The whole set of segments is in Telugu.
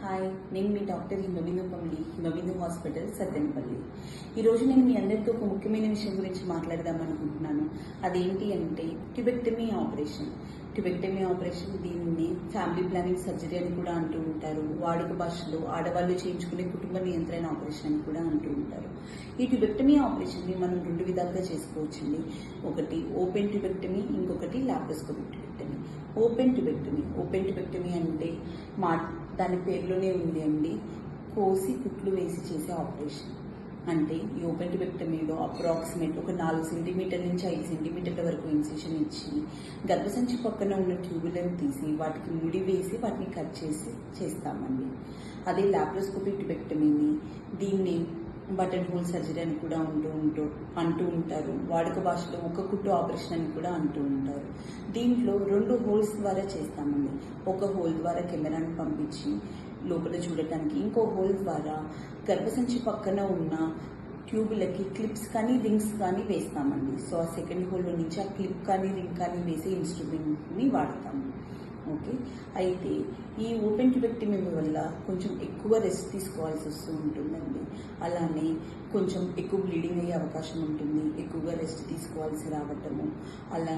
హాయ్ నేను మీ డాక్టర్ హిమబిందు పల్లి హిమబిందు హాస్పిటల్ సత్యనపల్లి. ఈరోజు నేను మీ అందరితో ఒక ముఖ్యమైన విషయం గురించి మాట్లాడదాం అనుకుంటున్నాను. అదేంటి అంటే ట్యుబెక్టమీ ఆపరేషన్. ట్యుబెక్టమీ ఆపరేషన్ దీనిని ఫ్యామిలీ ప్లానింగ్ సర్జరీ అని కూడా అంటూ ఉంటారు. వాడుక భాషలో ఆడవాళ్ళు చేయించుకునే కుటుంబ నియంత్రణ ఆపరేషన్ అని కూడా అంటూ ఉంటారు. ఈ ట్యుబెక్టమీ ఆపరేషన్ని మనం రెండు విధాలుగా చేసుకోవచ్చండి. ఒకటి ఓపెన్ ట్యుబెక్టమీ ఇంకొకటి laparoscopic tubectomy open tubectomy open tubectomy అంటే మా దాని పేరులోనే ఉంది అండి కోసి కుట్లు వేసి చేసే ఆపరేషన్. అంటే ఈ వెక్ట మీద అప్రాక్సిమేట్ ఒక నాలుగు సెంటీమీటర్ నుంచి ఐదు సెంటీమీటర్ల వరకు ఇన్సిషన్ ఇచ్చి గర్భసంచి పక్కన ఉన్న ట్యూబులను తీసి వాటికి ముడి వేసి వాటిని కట్ చేసి చేస్తామండి. అదే లాప్రోస్కోపిక్ వెక్టమీని దీన్ని బటన్ హోల్ సర్జరీ అని కూడా ఉంటూ ఉంటూ అంటూ ఉంటారు. వాడుక భాషలో ఒక కుట్టు ఆపరేషన్ అని కూడా అంటూ ఉంటారు. దీంట్లో రెండు హోల్స్ ద్వారా చేస్తామండి. ఒక హోల్ ద్వారా కెమెరాను పంపించి లోపల చూడటానికి ఇంకో హోల్ ద్వారా గర్భసంచి పక్కన ఉన్న ట్యూబులకి క్లిప్స్ కానీ రింగ్స్ కానీ వేస్తామండి. సో ఆ సెకండ్ హోల్లో నుంచి ఆ క్లిప్ కానీ రింగ్ కానీ వేసే ఇన్స్ట్రుమెంట్ని వాడతాము. ఓకే అయితే ఈ ఓపెన్ ట్యూబెక్టమీ వల్ల కొంచెం ఎక్కువ రెస్ట్ తీసుకోవాల్సి వస్తూ ఉంటుందండి. అలానే కొంచెం ఎక్కువ బ్లీడింగ్ అయ్యే అవకాశం ఉంటుంది. ఎక్కువగా రెస్ట్ తీసుకోవాల్సి రావటము. అలా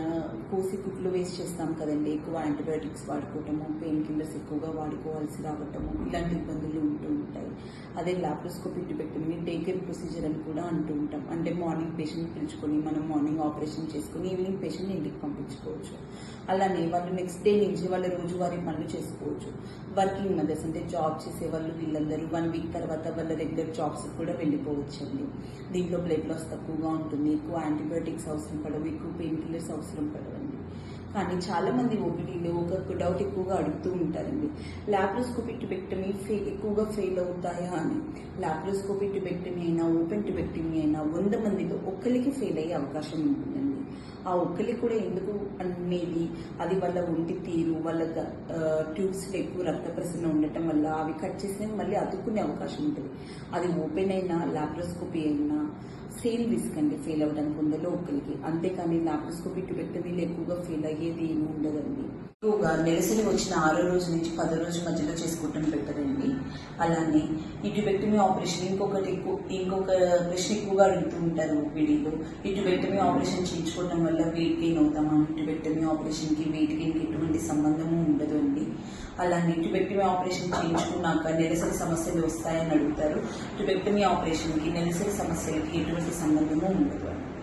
కోసి కుట్లు వేస్ట్ చేస్తాం కదండి. ఎక్కువ యాంటీబయాటిక్స్ వాడుకోవటము పెయిన్ కిల్లర్స్ ఎక్కువగా వాడుకోవాల్సి రావటము ఇలాంటి ఇబ్బందులు ఉంటూ ఉంటాయి. అదే laparoscopic tubectomy day care procedure అని కూడా అంటూ ఉంటాం. అంటే మార్నింగ్ పేషెంట్ పిలుచుకొని మనం మార్నింగ్ ఆపరేషన్ చేసుకొని ఈవినింగ్ పేషెంట్ ఇంటికి పంపించుకోవచ్చు. అలానే వాళ్ళు నెక్స్ట్ డే నుంచి వాళ్ళు రోజువారీ పనులు చేసుకోవచ్చు. వర్కింగ్ మదర్స్ అంటే జాబ్ చేసే వాళ్ళు వీళ్ళందరూ వన్ వీక్ తర్వాత వాళ్ళ రెగ్యులర్ జాబ్స్ కూడా వెళ్ళిపోవచ్చండి. దీంట్లో బ్లడ్ లాస్ తక్కువగా ఉంటుంది ఎక్కువ యాంటీబయాటిక్స్ అవసరం పడవు ఎక్కువ పెయిన్ కిల్లర్స్ అవసరం పడవండి. కానీ చాలా మంది ఓపీడీలో ఒక డౌట్ ఎక్కువగా అడుగుతూ ఉంటారండి. లాప్రోస్కోపిక్ ట్యుబెక్టమీ ఫే ఎక్కువగా ఫెయిల్ అవుతాయా అని. లాప్రోస్కోపిక్ ట్యుబెక్టమీ అయినా ఓపెన్ ట్యుబెక్టమీ అయినా వంద మందిలో ఒక్కరికి ఫెయిల్ అయ్యే అవకాశం ఉంటుందండి. ఆ ఒక్కరికి కూడా ఎందుకు అనేది అది వాళ్ళ ఒంటి తీరు వాళ్ళ ట్యూబ్స్ ఎక్కువ రక్త ప్రసరణ ఉండటం వల్ల అవి కట్ చేసిన మళ్ళీ అతుక్కునే అవకాశం ఉంటుంది. అది ఓపెన్ అయినా లాప్రోస్కోపీ అయినా సేమ్ రిస్క్ అండి ఫెయిల్ అవ్వడానికి ఉందలో ఒక్కరికి అంతేకాని లాప్రోస్కోపీ ట్యూబెక్టమీలో ఎక్కువగా ఫెయిల్ అయ్యేది ఏమి ఉండదండి. ఎక్కువగా నెలసరి వచ్చిన ఆరో రోజు నుంచి పదో రోజు మధ్యలో చేసుకోవటం పెట్టదండి అలానే ఈ ట్యూబెక్టమీ ఆపరేషన్ ఇంకొకటి ఎక్కువ ఇంకొక ప్రశ్న ఎక్కువగా అడుగుతూ ఉంటారు వీడియోలో. ఈ ట్యూబెక్టమీ ఆపరేషన్ చేయించుకోవడం వల్ల వెయిట్ గెయిన్ అవుతామా ట్యూబెక్టమీ ఆపరేషన్కి వెయిట్ గెయిన్కి ఎటువంటి సంబంధము ఉండదు అండి. అలానే ట్యూబెక్టమీ ఆపరేషన్ చేయించుకున్నాక నెలసరి సమస్యలు వస్తాయని అడుగుతారు. ట్యూబెక్టమీ ఆపరేషన్కి నెలసరి సమస్యలకి ఎటువంటి సంబంధము ఉండదు అండి.